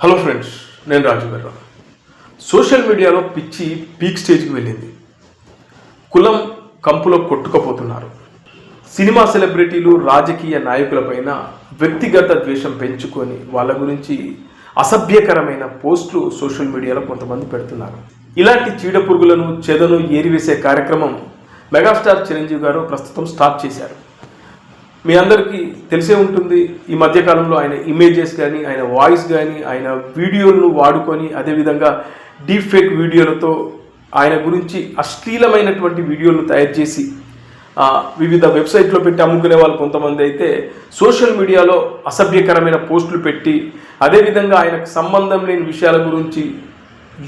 Hello friends నేను రాజు గారు. Social మీడియాలో పిచ్చి పీక్ స్టేజ్కి వెళ్ళింది. కులం కంపులో కొట్టుకుపోతున్నారు. సినిమా సెలబ్రిటీలు రాజకీయ నాయకులపైన వ్యక్తిగత ద్వేషం పెంచుకొని వాళ్ళ గురించి అసభ్యకరమైన పోస్టులు సోషల్ మీడియాలో కొంతమంది పెడుతున్నారు. ఇలాంటి చీడ పురుగులను చెదను ఏరివేసే కార్యక్రమం మెగాస్టార్ చిరంజీవి గారు ప్రస్తుతం స్టార్ట్ చేశారు. మీ అందరికీ తెలిసే ఉంటుంది ఈ మధ్యకాలంలో ఆయన ఇమేజెస్ కానీ ఆయన వాయిస్ కానీ ఆయన వీడియోలను వాడుకొని అదేవిధంగా డీప్ ఫేక్ వీడియోలతో ఆయన గురించి అశ్లీలమైనటువంటి వీడియోలను తయారు చేసి వివిధ వెబ్సైట్లో పెట్టి అమ్ముకునే వాళ్ళు కొంతమంది అయితే సోషల్ మీడియాలో అసభ్యకరమైన పోస్టులు పెట్టి అదేవిధంగా ఆయనకు సంబంధం లేని విషయాల గురించి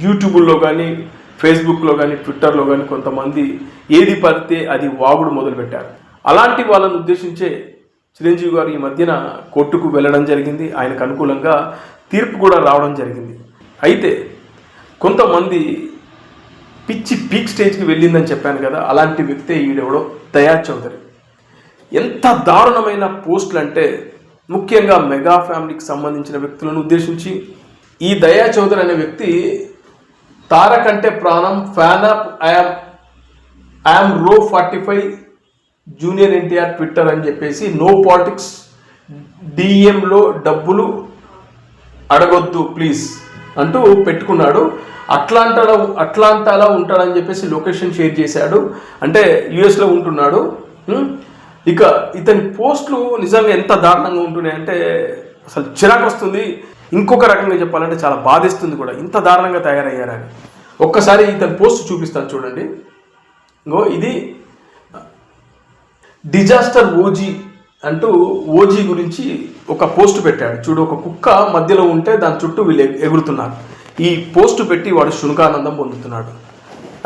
యూట్యూబ్లో కానీ ఫేస్బుక్లో కానీ ట్విట్టర్లో కానీ కొంతమంది ఏది పడితే అది వాగుడు మొదలుపెట్టారు. అలాంటి వాళ్ళను ఉద్దేశించే చిరంజీవి గారు ఈ మధ్యన కోర్టుకు వెళ్ళడం జరిగింది. ఆయనకు అనుకూలంగా తీర్పు కూడా రావడం జరిగింది. అయితే కొంతమంది పిచ్చి పీక్ స్టేజ్కి వెళ్ళిందని చెప్పాను కదా అలాంటి వ్యక్తే ఈడెవడో? దయా చౌదరి. ఎంత దారుణమైన పోస్టులు అంటే ముఖ్యంగా మెగా ఫ్యామిలీకి సంబంధించిన వ్యక్తులను ఉద్దేశించి ఈ దయా చౌదరి అనే వ్యక్తి తారకంటే ప్రాణం fan of I'm I'm row forty five junior NTR Twitter అని చెప్పేసి నో పాలిటిక్స్ డిఎంలో డబ్బులు అడగొద్దు ప్లీజ్ అంటూ పెట్టుకున్నాడు. అట్లాంటాలో అట్లాంటాలో ఉంటాడని చెప్పేసి లొకేషన్ షేర్ చేశాడు. అంటే యుఎస్లో ఉంటున్నాడు. ఇక ఇతని పోస్టులు నిజంగా ఎంత దారుణంగా ఉంటున్నాయంటే అసలు చిరాకు వస్తుంది. ఇంకొక రకంగా చెప్పాలంటే చాలా బాధిస్తుంది కూడా. ఇంత దారుణంగా తయారయ్యారని. ఒక్కసారి ఇతని పోస్ట్ చూపిస్తాను చూడండి. ఇంకో ఇది డిజాస్టర్ ఓజీ అంటూ ఓజీ గురించి ఒక పోస్ట్ పెట్టాడు. చూడు ఒక కుక్క మధ్యలో ఉంటే దాని చుట్టూ వీళ్ళు ఎగురుతున్నారు. ఈ పోస్ట్ పెట్టి వాడు శునకానందం పొందుతున్నాడు.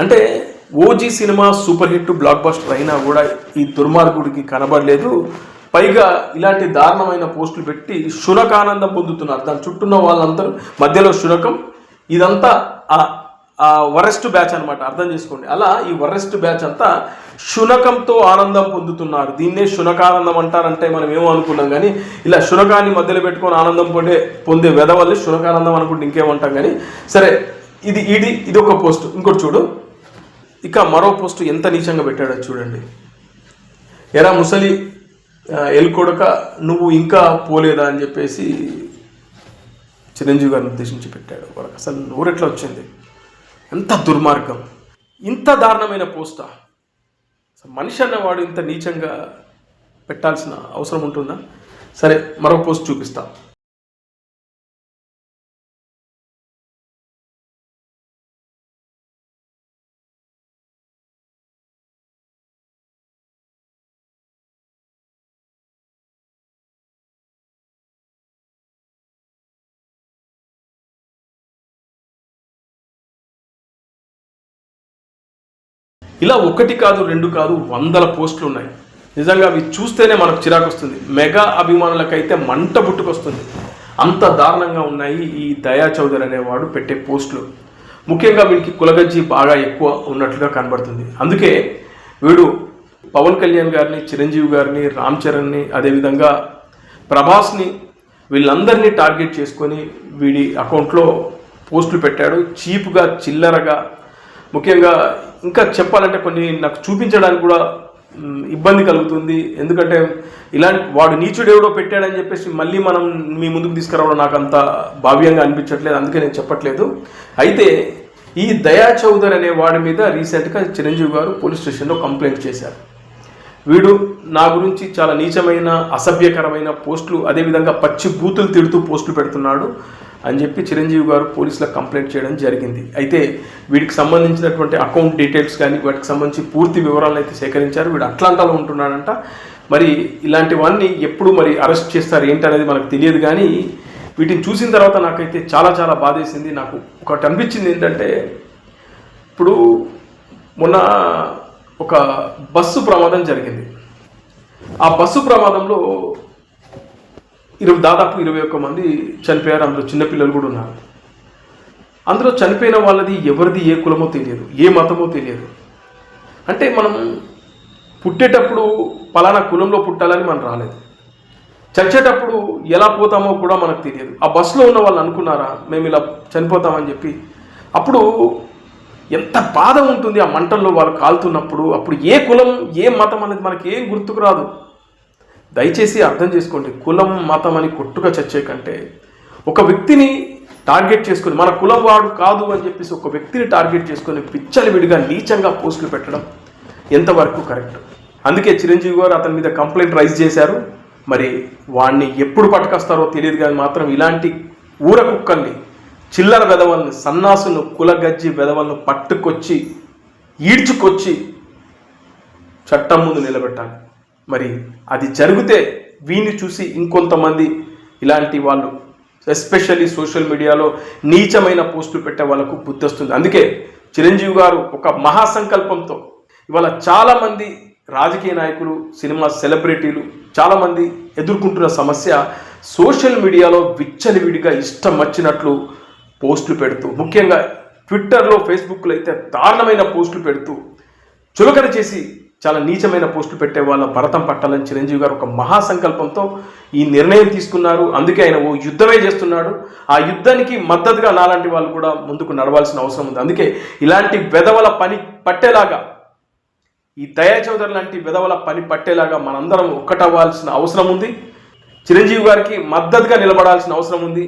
అంటే OG cinema super hit blockbuster అయినా కూడా ఈ దుర్మార్గుడికి కనబడలేదు. పైగా ఇలాంటి దారుణమైన పోస్టులు పెట్టి శునకానందం పొందుతున్నారు. దాని చుట్టూ ఉన్న వాళ్ళందరూ మధ్యలో శునకం ఇదంతా వరెస్ట్ బ్యాచ్ అనమాట అర్థం చేసుకోండి. అలా ఈ వరెస్ట్ బ్యాచ్ అంతా శునకంతో ఆనందం పొందుతున్నారు. దీన్నే శునకానందం అంటారంటే మనం ఏమో అనుకున్నాం కానీ ఇలా శునకాన్ని మధ్యలో పెట్టుకొని ఆనందం పొందే పొందే వెదవల్ని శునకానందం అనుకుంటే ఇంకేమంటాం కానీ సరే ఇది ఇది ఇది ఒక పోస్ట్. ఇంకోటి చూడు. ఇక మరో పోస్ట్ ఎంత నీచంగా పెట్టాడో చూడండి. ఎరా ముసలి ఎల్కొడక నువ్వు ఇంకా పోలేదా అని చెప్పేసి చిరంజీవి గారిని ఉద్దేశించి పెట్టాడు. వాళ్ళకి అసలు నోరెట్లా వచ్చింది? ఎంత దుర్మార్గం ఇంత దారుణమైన పోస్టా? మనిషి అన్నవాడు ఇంత నీచంగా పెట్టాల్సిన అవసరం ఉంటుందా? సరే మరో పోస్ట్ చూపిస్తాను ఇలా ఒకటి కాదు రెండు కాదు వందల పోస్టులు ఉన్నాయి. నిజంగా అవి చూస్తేనే మనకు చిరాకు వస్తుంది. మెగా అభిమానులకైతే మంట పుట్టుకొస్తుంది. అంత దారుణంగా ఉన్నాయి ఈ దయా చౌదరి అనేవాడు పెట్టే పోస్టులు. ముఖ్యంగా వీడికి కులగజ్జి బాగా ఎక్కువ ఉన్నట్లుగా కనబడుతుంది. అందుకే వీడు పవన్ కళ్యాణ్ గారిని చిరంజీవి గారిని రామ్ చరణ్ని అదేవిధంగా ప్రభాస్ని వీళ్ళందరినీ టార్గెట్ చేసుకొని వీడి అకౌంట్లో పోస్టులు పెట్టాడు. చీప్గా చిల్లరగా ముఖ్యంగా ఇంకా చెప్పాలంటే కొన్ని నాకు చూపించడానికి కూడా ఇబ్బంది కలుగుతుంది. ఎందుకంటే ఇలాంటి వాడు నీచుడు ఎవడో పెట్టాడని చెప్పేసి మళ్ళీ మనం మీ ముందుకు తీసుకురావడం నాకు అంత భావ్యంగా అనిపించట్లేదు. అందుకే నేను చెప్పట్లేదు. అయితే ఈ దయా చౌదరి అనే వాడి మీద రీసెంట్గా చిరంజీవి గారు పోలీస్ స్టేషన్లో కంప్లైంట్ చేశారు. వీడు నా గురించి చాలా నీచమైన అసభ్యకరమైన పోస్టులు అదేవిధంగా పచ్చి బూతులు తిడుతూ పోస్టులు పెడుతున్నాడు అని చెప్పి చిరంజీవి గారు పోలీసులకు కంప్లైంట్ చేయడం జరిగింది. అయితే వీడికి సంబంధించినటువంటి అకౌంట్ డీటెయిల్స్ కానీ వాటికి సంబంధించి పూర్తి వివరాలను అయితే సేకరించారు. వీడు అట్లాంటాలో ఉంటున్నాడంట. మరి ఇలాంటివన్నీ ఎప్పుడు మరి అరెస్ట్ చేస్తారు ఏంటనేది మనకు తెలియదు కానీ వీటిని చూసిన తర్వాత నాకైతే చాలా చాలా బాధేసింది. నాకు ఒకటి అనిపించింది ఏంటంటే ఇప్పుడు మొన్న ఒక బస్సు ప్రమాదం జరిగింది. ఆ బస్సు ప్రమాదంలో ఇరవై దాదాపు ఇరవై ఒక్క మంది చనిపోయారు. అందులో చిన్నపిల్లలు కూడా ఉన్నారు. అందులో చనిపోయిన వాళ్ళది ఎవరిది ఏ కులమో తెలియదు. ఏ మతమో తెలియదు. అంటే మనం పుట్టేటప్పుడు పలానా కులంలో పుట్టాలని మనం రాలేదు. చచ్చేటప్పుడు ఎలా పోతామో కూడా మనకు తెలియదు. ఆ బస్సులో ఉన్న వాళ్ళు అనుకున్నారా మేము ఇలా చనిపోతామని చెప్పి. అప్పుడు ఎంత బాధ ఉంటుంది ఆ మంటల్లో వాళ్ళు కాలుతున్నప్పుడు అప్పుడు ఏ కులం ఏ మతం అనేది మనకి ఏం గుర్తుకు రాదు. దయచేసి అర్థం చేసుకోండి కులం మతం అని కొట్టుగా చచ్చే కంటే ఒక వ్యక్తిని టార్గెట్ చేసుకొని మన కులం వాడు కాదు అని చెప్పేసి ఒక వ్యక్తిని టార్గెట్ చేసుకొని పిచ్చలి విడిగా నీచంగా పోస్టులు పెట్టడం ఎంతవరకు కరెక్ట్? అందుకే చిరంజీవి గారు అతని మీద కంప్లైంట్ రైజ్ చేశారు. మరి వాడిని ఎప్పుడు పట్టుకొస్తారో తెలియదు కానీ మాత్రం ఇలాంటి ఊర కుక్కల్ని చిల్లర వెధవల్ని సన్నాసులను కులగజ్జి వెధవలను పట్టుకొచ్చి ఈడ్చుకొచ్చి చట్టం ముందు నిలబెట్టాలి. మరి అది జరిగితే వీన్ని చూసి ఇంకొంతమంది ఇలాంటి వాళ్ళు ఎస్పెషల్లీ సోషల్ మీడియాలో నీచమైన పోస్టులు పెట్టే వాళ్ళకు బుద్ధి వస్తుంది అందుకే చిరంజీవి గారు ఒక మహాసంకల్పంతో ఇవాళ చాలామంది రాజకీయ నాయకులు సినిమా సెలబ్రిటీలు చాలామంది ఎదుర్కొంటున్న సమస్య సోషల్ మీడియాలో విచ్చలవిడిగా ఇష్టం వచ్చినట్లు పోస్టులు పెడుతూ ముఖ్యంగా ట్విట్టర్లో ఫేస్బుక్లో అయితే దారుణమైన పోస్టులు పెడుతూ చులకన చేసి చాలా నీచమైన పోస్టులు పెట్టే వాళ్ళ భరతం పట్టాలని చిరంజీవి గారు ఒక మహాసంకల్పంతో ఈ నిర్ణయం తీసుకున్నారు. అందుకే ఆయన ఓ యుద్ధమే చేస్తున్నాడు. ఆ యుద్ధానికి మద్దతుగా నాలాంటి వాళ్ళు కూడా ముందుకు నడవాల్సిన అవసరం ఉంది. అందుకే ఇలాంటి వెధవల పని పట్టేలాగా ఈ దయా చౌదరి లాంటి విధవల పని పట్టేలాగా మనందరం ఒక్కటవ్వాల్సిన అవసరం ఉంది. చిరంజీవి గారికి మద్దతుగా నిలబడాల్సిన అవసరం ఉంది.